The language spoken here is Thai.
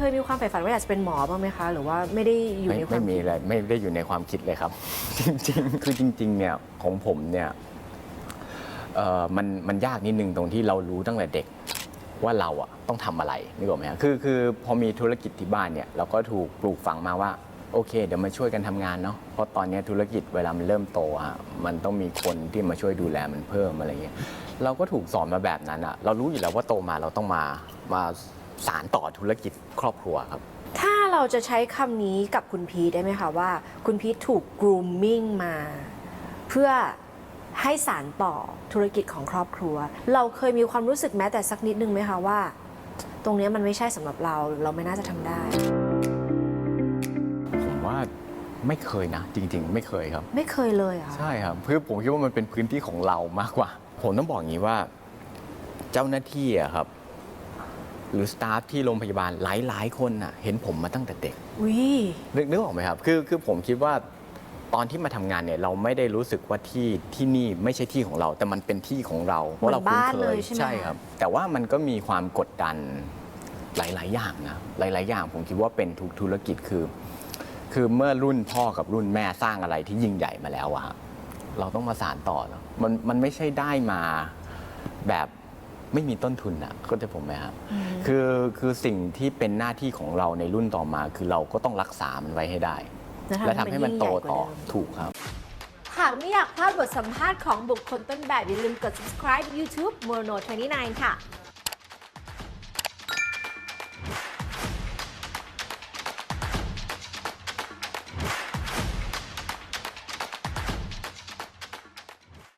เคยมีความใฝ่ฝันว่าอยากจะเป็นหมอบ้างไหมคะ หรือว่าไม่ได้อยู่ไม่ในควาไม่มมีคิดอะไรไม่ได้อยู่ในความคิดเลยครับ จริงๆ คือจริง ๆ เนี่ยของผมเนี่ยเอ่อมันมันยากนิดนึงตรงที่เรารู้ตั้งแต่เด็กว่าเราอะต้องทำอะไรนึกออกไหมครับคือคือพอมีธุรกิจที่บ้านเนี่ยเราก็ถูกปลูกฝังมาว่าโอเค เดี๋ยวมาช่วยกันทำงานเนาะเพราะตอนเนี้ยธุรกิจเวลามันเริ่มโตอะมันต้องมีคนที่มาช่วยดูแลมันเพิ่มอะไรเงี้ยเราก็ถูกสอนมาแบบนั้นอะเรารู้อยู่แล้วว่าโตมาเราต้องมามา สารต่อธุรกิจครอบครัวครับ ถ้าเราจะใช้คำนี้กับคุณพีทได้ไหมคะว่า คุณพีทถูก grooming มา เพื่อให้สารต่อธุรกิจของครอบครัว เราเคยมีความรู้สึกแม้แต่สักนิดนึงไหมคะว่า ตรงเนี้ยมันไม่ใช่สำหรับเราเราไม่น่าจะทำได้ ผมว่าไม่เคยนะ จริง ๆ ไม่เคยครับ ไม่เคยเลยเหรอะใช่ครับคือผมคิดว่ามันเป็นพื้นที่ของเรามากกว่า ผมต้องบอกอย่างนี้ว่า เจ้าหน้าที่อะครับ หรือสตาฟที่โรงพยาบาลหลาย ๆ คนน่ะเห็นผมมาตั้งแต่เด็กอุ้ยนึกนึกออกไหมครับคือคือผมคิดว่าตอนที่มาทำงานเนี่ยเราไม่ได้รู้สึกว่าที่ที่นี่ไม่ใช่ที่ของเรา แต่มันเป็นที่ของเราเพราะเราคุ้นเคยใช่ครับ แต่ว่ามันก็มีความกดดันหลาย ๆ อย่างนะหลาย ๆ อย่างผมคิดว่าเป็นทุกธุรกิจคือ คือเมื่อรุ่นพ่อกับรุ่นแม่สร้างอะไรที่ยิ่งใหญ่มาแล้วอะฮะเราต้องมาสานต่อแล้วมันมันไม่ใช่ได้มาแบบ ไม่มีต้นทุนอะก็จะผมไหมครับคือคือสิ่งที่เป็นหน้าที่ของเราในรุ่นต่อมา คือเราก็ต้องรักษามันไว้ให้ได้ และทำให้มันโตต่อถูกครับหากไม่อยากพลาดบทสัมภาษณ์ของบุคคลต้นแบบอย่าลืมกด subscribe YouTube Mono 29 ค่ะ